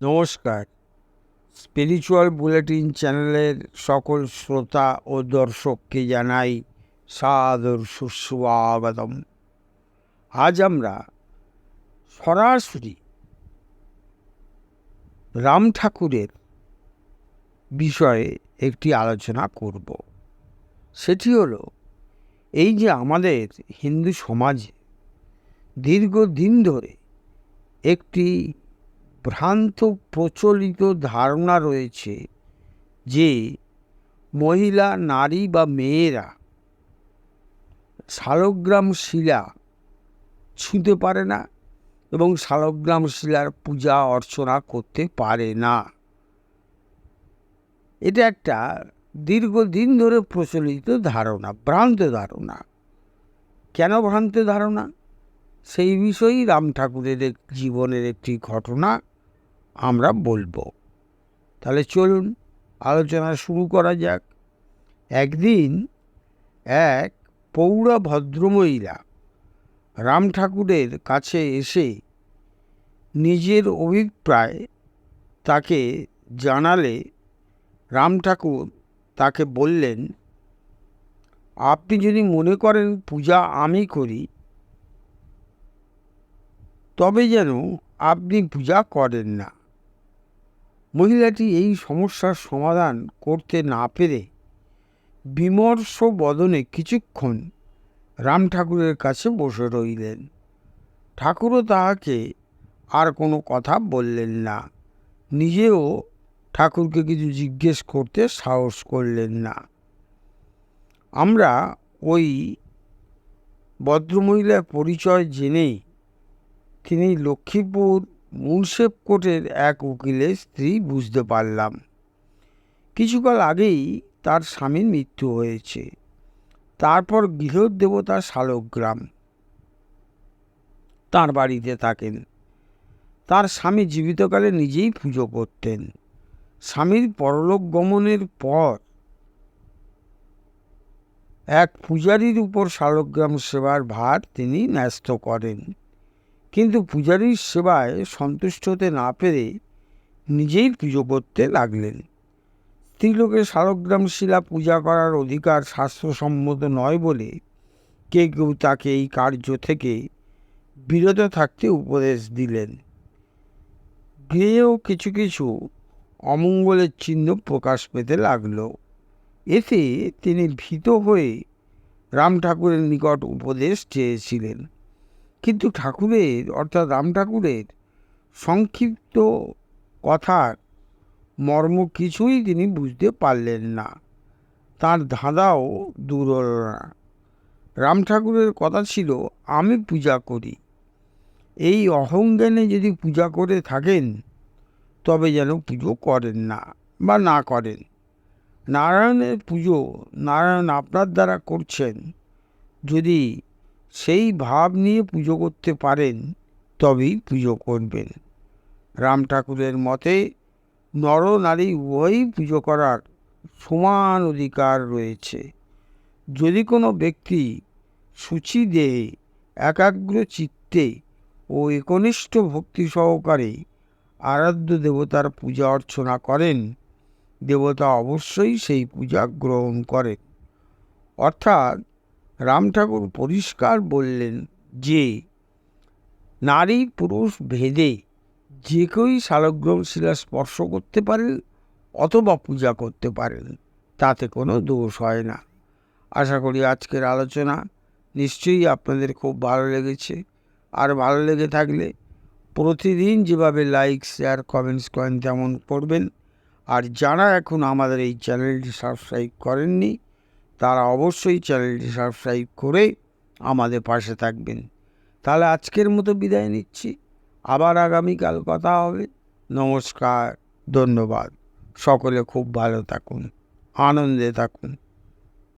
নমস্কার। Spiritual bulletin চ্যানেলের সকল শ্রোতা ও দর্শককে জানাই সাদর সুস্বাগতম। আজ আমরা সরাসরি রাম ঠাকুরের বিষয়ে একটি আলোচনা করব। সেটি হলো এই যে আমাদের হিন্দু সমাজে দীর্ঘদিন ধরে একটি ভ্রান্ত প্রচলিত ধারণা রয়েছে যে মহিলা, নারী বা মেয়েরা শালগ্রাম শিলা ছুঁতে পারে না এবং শালগ্রাম শিলার পূজা অর্চনা করতে পারে না। এটা একটা দীর্ঘদিন ধরে প্রচলিত ধারণা, ভ্রান্ত ধারণা। কেন ভ্রান্ত ধারণা? সেই বিষয়েই রাম ঠাকুরের জীবনের একটি ঘটনা আমরা বলব। তাহলে চলুন, আলোচনা শুরু করা যাক। একদিন এক পৌরা ভদ্রমহিলা রাম ঠাকুরের কাছে এসে নিজের অভিপ্রায় তাকে জানালে রাম ঠাকুর তাকে বললেন, আপনি যদি মনে করেন পূজা আমি করি, তবে যেন আপনি পূজা করেন না। মহিলাটি এই সমস্যার সমাধান করতে না পেরে বিমর্ষ বদনে কিছুক্ষণ রাম ঠাকুরের কাছে বসে রইলেন। ঠাকুরও তাহাকে আর কোনো কথা বললেন না। নিজেও ঠাকুরকে কিছু জিজ্ঞেস করতে সাহস করলেন না। আমরা ওই ভদ্রমহিলার পরিচয় জেনেই তিনি লক্ষ্মীপুর মুন্সেফ কোর্টের এক উকিলের স্ত্রী বুঝতে পারলাম। কিছুকাল আগেই তার স্বামীর মৃত্যু হয়েছে। তারপর গৃহদেবতা শালগ্রাম। তার বাড়িতে থাকেন। তার স্বামী জীবিতকালে নিজেই পুজো করতেন। স্বামীর পরলোক গমনের পর এক পূজারীর উপর শালগ্রাম সেবার ভার তিনি ন্যস্ত করেন। কিন্তু পূজারীর সেবায় সন্তুষ্ট হতে না পেরে নিজেই পুজো করতে লাগলেন। স্ত্রীলোকের শালগ্রাম শিলা পূজা করার অধিকার স্বাস্থ্যসম্মত নয় বলে কে কেউ তাকে এই কার্য থেকে বিরত থাকতে উপদেশ দিলেন। গৃহেও কিছু কিছু অমঙ্গলের চিহ্ন প্রকাশ পেতে লাগল। এতে তিনি ভীত হয়ে রাম ঠাকুরের নিকট উপদেশ চেয়েছিলেন। কিন্তু ঠাকুরের, অর্থাৎ রাম ঠাকুরের সংক্ষিপ্ত কথার মর্ম কিছুই তিনি বুঝতে পারলেন না। তার ধাঁধাও দূর হল না। রাম ঠাকুরের কথা ছিল, আমি পূজা করি। এই অহংজ্ঞানে যদি পূজা করে থাকেন, তবে যেন পুজো করেন না বা না করেন। নারায়ণের পুজো নারায়ণ আপনার দ্বারা করছেন। যদি সেই ভাব নিয়ে পুজো করতে পারেন, তবেই পুজো করবেন। রাম ঠাকুরের মতে নর নারী উভয়ই পুজো করার সমান অধিকার রয়েছে। যদি কোনো ব্যক্তি সূচি দেহে, একাগ্র চিত্তে ও একনিষ্ঠ ভক্তি সহকারে আরাধ্য দেবতার পূজা অর্চনা করেন, দেবতা অবশ্যই সেই পূজা গ্রহণ করেন। অর্থাৎ রাম ঠাকুর পরিষ্কার বললেন যে, নারী পুরুষ ভেদে যে কেউই শালগ্রাম শিলা স্পর্শ করতে পারেন অথবা পূজা করতে পারেন, তাতে কোনো দোষ হয় না। আশা করি আজকের আলোচনা নিশ্চয়ই আপনাদের খুব ভালো লেগেছে। আর ভালো লেগে থাকলে প্রতিদিন যেভাবে লাইক শেয়ার কমেন্টস করেন তেমন করবেন। আর যারা এখন আমাদের এই চ্যানেলটি সাবস্ক্রাইব করেননি তারা অবশ্যই চ্যানেলটি সাবস্ক্রাইব করে আমাদের পাশে থাকবেন। তাহলে আজকের মতো বিদায় নিচ্ছি। আবার আগামীকাল কথা হবে। নমস্কার, ধন্যবাদ। সকলে খুব ভালো থাকুন, আনন্দে থাকুন।